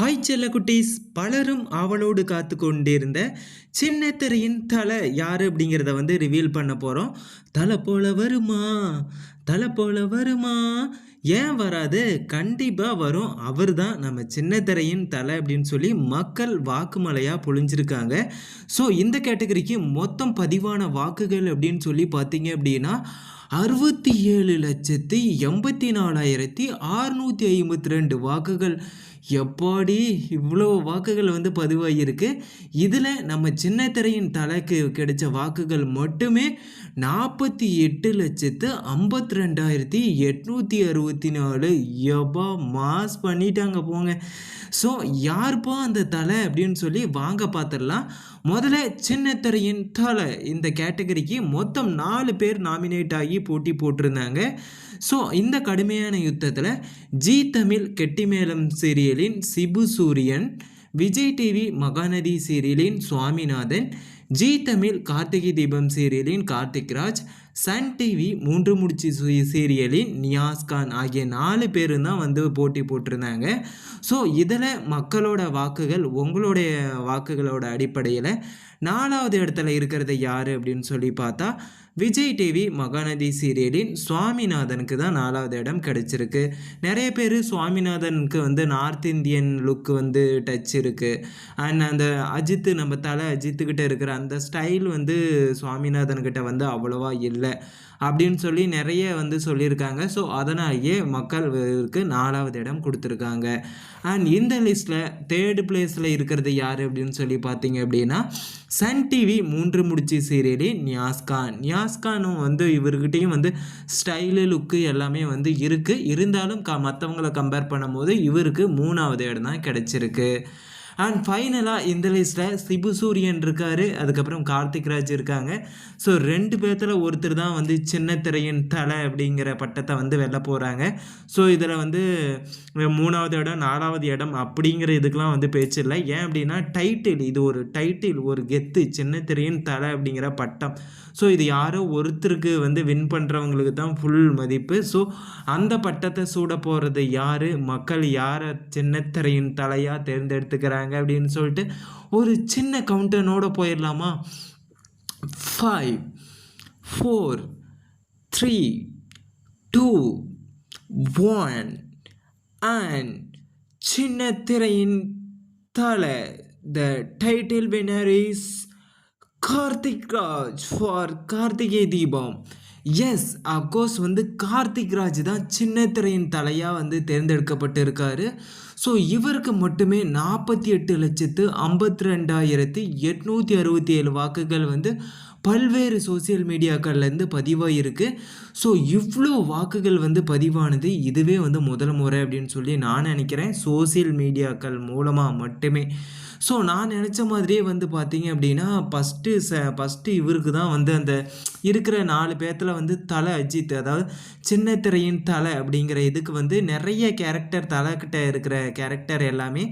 Hi செல்லக்குட்டீஸ் பலரும் ஆவலோடு காத்து கொண்டிருந்த சின்ன திரையின் தலை யார் அப்படிங்கிறத வந்து ரிவீல் பண்ண போகிறோம் தலை போல வருமா? தலை போல வருமா? ஏன் வராது? கண்டிப்பாக வரும். அவர் தான் நம்ம சின்ன திரையின் தலை அப்படின்னு சொல்லி மக்கள் வாக்குமலையாக பொழிஞ்சிருக்காங்க. ஸோ இந்த கேட்டகரிக்கு மொத்தம் பதிவான வாக்குகள் அப்படின்னு சொல்லி பார்த்தீங்க அப்படின்னா அறுபத்தி ஏழு லட்சத்தி எண்பத்தி நாலாயிரத்தி அறுநூற்றி ஐம்பத்தி ரெண்டு வாக்குகள். எப்பாடி இவ்வளோ வாக்குகள் வந்து பதிவாகியிருக்கு இதில் நம்ம சின்ன திரையின் தலைக்கு கிடைச்ச வாக்குகள் மட்டுமே நாற்பத்தி எட்டு லட்சத்து ஐம்பத்தி ரெண்டாயிரத்தி எட்நூற்றி அறுபத்தி நாலு. எபா மாஸ் பண்ணிட்டாங்க போங்க. ஸோ யாருப்பா அந்த தலை அப்படின்னு சொல்லி வாங்க பார்த்துடலாம் முதல்ல சின்ன திரையின் தலை. இந்த கேட்டகரிக்கு மொத்தம் நாலு பேர் நாமினேட் ஆகி போட்டி போட்டிருந்தாங்க. ஸோ இந்த கடுமையான யுத்தத்தில் ஜி தமிழ் கெட்டிமேளம் சீரியலின் சிபு சூரியன் விஜய் டிவி மகாநதி சீரியலின் சுவாமிநாதன் ஜி தமிழ் கார்த்திகை தீபம் சீரியலின் கார்த்திக்ராஜ் சன் டிவி மூன்று முடிச்சு சீரியலின் நியாஸ்கான் ஆகிய நாலு பேரும் தான் வந்து போட்டி போட்டிருந்தாங்க. ஸோ இதில் மக்களோட வாக்குகள் உங்களுடைய வாக்குகளோட அடிப்படையில் நாலாவது இடத்துல இருக்கிறது யார் அப்படின்னு சொல்லி பார்த்தா விஜய் டிவி மகாநதி சீரியலின் சுவாமிநாதனுக்கு தான் நாலாவது இடம் கிடச்சிருக்கு. நிறைய பேர் சுவாமிநாதனுக்கு வந்து நார்த் இந்தியன் லுக் வந்து டச் இருக்குது அண்ட் அந்த அஜித்து நம்ம தலை அஜித்துக்கிட்ட இருக்கிற அந்த ஸ்டைல் வந்து சுவாமிநாதன்கிட்ட வந்து அவ்வளோவா இல்லை. அப்படின்னு சொல்லி நிறைய வந்து சொல்லியிருக்காங்க. ஸோ அதனாலேயே மக்களுக்கு நாலாவது இடம் கொடுத்துருக்காங்க. அண்ட் இந்த லிஸ்ட்டில் தேர்டு பிளேஸில் இருக்கிறது யார் அப்படின்னு சொல்லி பார்த்தீங்க அப்படின்னா சன் டிவி மூன்று முடிச்சு சீரியலே நியாஸ்கான் நியாஸ்கானும் வந்து இவர்கிட்டையும் வந்து ஸ்டைலு லுக்கு எல்லாமே வந்து இருக்குது இருந்தாலும் க மற்றவங்களை கம்பேர் பண்ணும்போது இவருக்கு மூணாவது இடம் தான் கிடச்சிருக்கு. அண்ட் ஃபைனலாக இந்த லிஸ்ட்டில் சிபு சூரியன் இருக்கார். அதுக்கப்புறம் கார்த்திக் ராஜ் இருக்காங்க. ஸோ ரெண்டு பேர்த்தில் ஒருத்தர் தான் வந்து சின்ன திரையின் தலை அப்படிங்கிற பட்டத்தை வந்து வெளில போகிறாங்க ஸோ இதில் வந்து மூணாவது இடம் நாலாவது இடம் அப்படிங்கிற இதுக்கெலாம் வந்து பேச்சு இல்லை. ஏன் அப்படின்னா டைட்டில் இது ஒரு டைட்டில் ஒரு கெத்து சின்ன திரையின் தலை அப்படிங்கிற பட்டம். ஸோ இது யாரோ ஒருத்தருக்கு வந்து வின் பண்ணுறவங்களுக்கு தான் ஃபுல் மதிப்பு. ஸோ அந்த பட்டத்தை சூட போகிறது யார்? மக்கள் யாரை சின்னத்திரையின் தலையாக தேர்ந்தெடுத்துக்கிறாங்க? அப்படின்னு சொல்லிட்டு ஒரு சின்ன கவுண்டனோட போயிடலாமா? Five four three two one and சின்ன திரையின் தலை. The title winner is Karthik Raj for Karthigai Deepam yes of course வந்து கார்த்திக் ராஜ் தான் சின்ன திரையின் தலையாக வந்து தேர்ந்தெடுக்கப்பட்டு இருக்காரு ஸோ இவருக்கு மட்டுமே நாற்பத்தி எட்டு லட்சத்து ஐம்பத்தி ரெண்டாயிரத்தி எட்நூற்றி அறுபத்தி ஏழு வாக்குகள் வந்து பல்வேறு சோசியல் மீடியாக்கள்லேருந்து பதிவாகிருக்கு ஸோ இவ்வளோ வாக்குகள் வந்து பதிவானது இதுவே வந்து முதல் முறை அப்படின்னு சொல்லி நான் நினைக்கிறேன். சோசியல் மீடியாக்கள் மூலமாக மட்டுமே. ஸோ நான் நினச்ச மாதிரியே வந்து பார்த்தீங்க அப்படின்னா ஃபஸ்ட்டு ச ஃபஸ்ட்டு இவருக்கு தான் வந்து அந்த இருக்கிற நாலு பேர்த்தில் வந்து தலை அஜித் அதாவது சின்ன திரையின் தலை அப்படிங்கிற இதுக்கு வந்து நிறைய கேரக்டர் தலைக்கிட்ட இருக்கிற கேரக்டர் எல்லாமே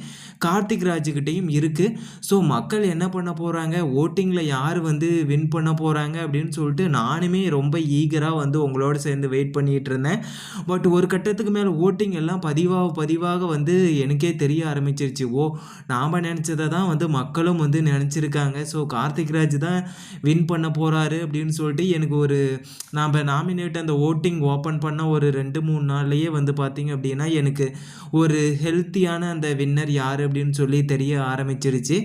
கார்த்திக் ராஜுக்கிட்டேயும் இருக்குது ஸோ மக்கள் என்ன பண்ண போகிறாங்க ஓட்டிங்கில் யார் வந்து வின் பண்ண போகிறாங்க அப்படின்னு சொல்லிட்டு நானுமே ரொம்ப ஈகராக வந்து உங்களோட சேர்ந்து வெயிட் பண்ணிகிட்டு இருந்தேன். பட் ஒரு கட்டத்துக்கு மேலே ஓட்டிங் எல்லாம் பதிவாக பதிவாக வந்து எனக்கே தெரிய ஆரம்பிச்சிருச்சு. ஓ நாம் நினச்சதை தான் வந்து மக்களும் வந்து நினச்சிருக்காங்க. ஸோ கார்த்திக் ராஜ் தான் வின் பண்ண போகிறாரு அப்படின்னு சொல்லிட்டு எனக்கு ஒரு நாம் நாமினேட் அந்த ஓட்டிங் ஓப்பன் பண்ண ஒரு ரெண்டு மூணு நாள்லேயே வந்து பார்த்திங்க அப்படின்னா எனக்கு ஒரு ஹெல்த்தியான அந்த வின்னர் யார் அப்படின்னு சொல்லி தெரிய ஆரம்பிச்சிருச்சு.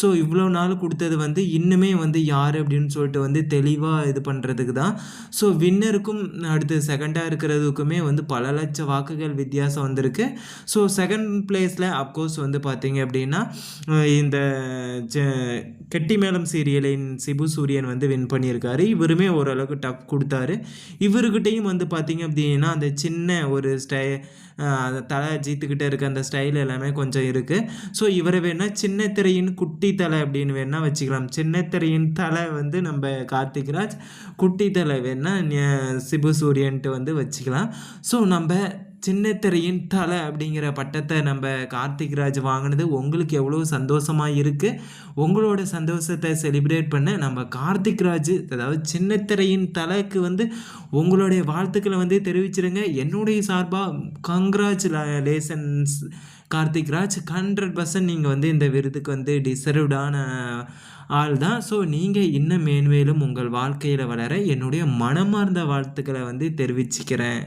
ஸோ இவ்வளோ நாள் கொடுத்தது வந்து இன்னுமே வந்து யார் அப்படின்னு சொல்லிட்டு வந்து தெளிவாக இது பண்ணுறதுக்கு தான். ஸோ வின்னருக்கும் அடுத்து செகண்டாக இருக்கிறதுக்குமே வந்து பல லட்ச வாக்குகள் வித்தியாசம் வந்திருக்கு. ஸோ செகண்ட் பிளேஸில் அப்கோர்ஸ் வந்து பார்த்திங்க அப்படின்னா இந்த கெட்டி மேளம் சீரியலின் சிபு சூரியன் வந்து வின் பண்ணியிருக்காரு. இவருமே ஓரளவுக்கு டஃப் கொடுத்தாரு. இவர்கிட்டையும் வந்து பார்த்திங்க அப்படின்னா அந்த சின்ன ஒரு ஸ்டை தலை ஜீத்துக்கிட்ட இருக்க அந்த ஸ்டைல் எல்லாமே கொஞ்சம் இருக்குது ஸோ இவரை வேணால் சின்ன திரையின் குட்டி தலை அப்படின்னு வேணால் வச்சுக்கலாம். சின்ன திரையின் தலை வந்து நம்ம கார்த்திக் ராஜ் குட்டி தலை வேணால் சிபு சூரியன்ட்டு வந்து வச்சுக்கலாம். ஸோ நம்ம சின்னத்திரையின் தலை அப்படிங்கிற பட்டத்தை நம்ம கார்த்திக் ராஜ் வாங்கினது உங்களுக்கு எவ்வளோ சந்தோஷமாக இருக்குது உங்களோட சந்தோஷத்தை செலிப்ரேட் பண்ண நம்ம கார்த்திக் ராஜ் அதாவது சின்னத்திரையின் தலைக்கு வந்து உங்களுடைய வாழ்த்துக்களை வந்து தெரிவிச்சிருங்க. என்னுடைய சார்பாக congratulations Karthik Raj. Hundred percent நீங்கள் வந்து இந்த விருதுக்கு வந்து டிசர்வ்டான ஆள் தான். ஸோ நீங்கள் இன்னும் மேன்மேலும் உங்கள் வாழ்க்கையில் வளர என்னுடைய மனமார்ந்த வாழ்த்துக்களை வந்து தெரிவிச்சுக்கிறேன்.